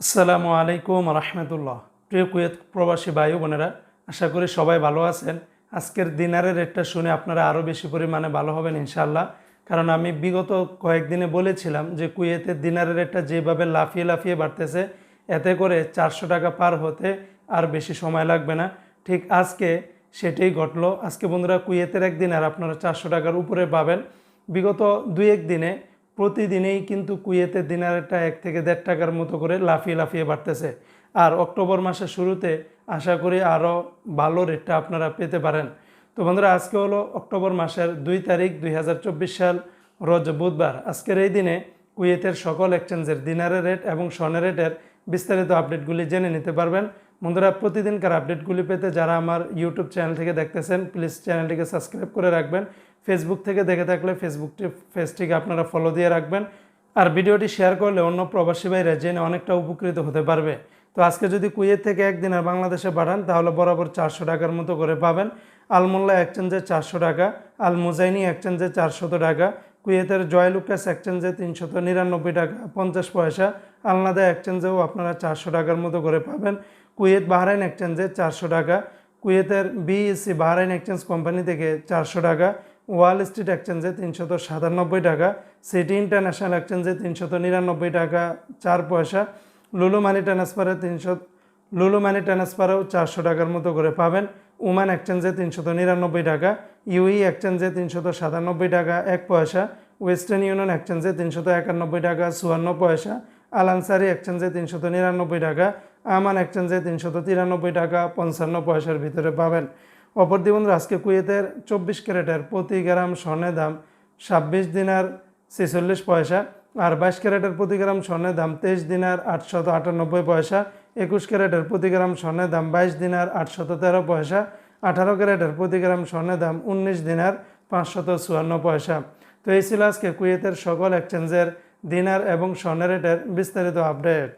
আসসালামু আলাইকুম রহমতুল্লাহ। প্রিয় কুয়েত প্রবাসী ভাই বোনেরা, আশা করি সবাই ভালো আছেন। আজকের দিনারের রেটটা শুনে আপনারা আরও বেশি পরিমাণে ভালো হবেন ইনশাল্লাহ কারণ আমি বিগত কয়েকদিনে বলেছিলাম যে কুয়েতের দিনারের রেটটা যেভাবে লাফিয়ে লাফিয়ে বাড়তেছে, এতে করে চারশো টাকা পার হতে আর বেশি সময় লাগবে না। ঠিক আজকে সেটাই ঘটলো। আজকে বন্ধুরা, কুয়েতের একদিন আর আপনারা চারশো টাকার উপরে পাবেন। বিগত দুই এক দিনে প্রতিদিনেই কিন্তু কুয়েতের দিনারেরটা এক থেকে দেড় টাকার মতো করে লাফিয়ে লাফিয়ে বাড়তেছে। আর অক্টোবর মাসের শুরুতে আশা করি আরও ভালো রেটটা আপনারা পেতে পারেন। তো বন্ধুরা, আজকে হলো অক্টোবর মাসের দুই তারিখ দুই হাজার চব্বিশ সাল, রোজ বুধবার। আজকের এই দিনে কুয়েতের সকল এক্সচেঞ্জের দিনারের রেট এবং স্বর্ণের রেটের বিস্তারিত আপডেটগুলি জেনে নিতে পারবেন। বন্ধুরা, প্রতিদিনকার আপডেটগুলি পেতে যারা আমার ইউটিউব চ্যানেল থেকে দেখতেছেন, প্লিজ চ্যানেলটিকে সাবস্ক্রাইব করে রাখবেন। ফেসবুক থেকে দেখে থাকলে ফেসবুকটি পেজটিকে আপনারা ফলো দিয়ে রাখবেন। আর ভিডিওটি শেয়ার করলে অন্য প্রবাসী ভাইরা জেনে অনেকটা উপকৃত হতে পারবে। তো আজকে যদি কুয়েত থেকে একদিন আর বাংলাদেশে পাঠান, তাহলে বরাবর চারশো টাকার মতো করে পাবেন। আলমোল্লা এক্সচেঞ্জে চারশো টাকা আল মুজাইনি এক্সচেঞ্জে চারশত টাকা, কুয়েতের জয়লুকাস এক্সচেঞ্জে তিনশত নিরানব্বই টাকা, পঞ্চাশ পয়সা, আলনাদা এক্সচেঞ্জেও আপনারা চারশো টাকার মতো করে পাবেন। কুয়েত বাহরাইন এক্সচেঞ্জে চারশো টাকা, কুয়েতের বিএসসি বাহরাইন এক্সচেঞ্জ কোম্পানি থেকে চারশো টাকা ওয়াল স্ট্রিট এক্সচেঞ্জে তিনশত সাতানব্বই টাকা, সিটি ইন্টারন্যাশনাল এক্সচেঞ্জে তিনশত নিরানব্বই টাকা, চার পয়সা। লুলু মানি ট্রান্সফারে তিনশো লুলু মানি ট্রান্সফারেও চারশো টাকার মতো করে পাবেন। উমান এক্সচেঞ্জে তিনশত নিরানব্বই টাকা, ইউই এক্সচেঞ্জে তিনশত সাতানব্বই টাকা, এক পয়সা। ওয়েস্টার্ন ইউনিয়ন এক্সচেঞ্জে তিনশত একানব্বই টাকা, চুয়ান্ন পয়সা। আলানসারি এক্সচেঞ্জে তিনশত নিরানব্বই টাকা, আমান এক্সচেঞ্জে তিনশত তিরানব্বই টাকা, পঞ্চান্ন পয়সার ভিতরে পাবেন। অপর বন্ধুরা, আজকে কুয়েতের চব্বিশ ক্যারেটের প্রতি গ্রাম স্বর্ণের দাম ছাব্বিশ দিনার ছেচল্লিশ পয়সা, আর বাইশ ক্যারেটের প্রতি গ্রাম স্বর্ণের দাম তেইশ দিনার আটশত আটানব্বই পয়সা, একুশ ক্যারেটের প্রতি গ্রাম স্বর্ণের দাম বাইশ দিনার আটশত তেরো পয়সা, আঠারো ক্যারেটের প্রতি গ্রাম স্বর্ণের দাম উনিশ দিনার পাঁচশত চুয়ান্ন পয়সা। তো এই ছিল আজকে কুয়েতের সকল এক্সচেঞ্জের দিনার এবং স্বর্ণের রেটের বিস্তারিত আপডেট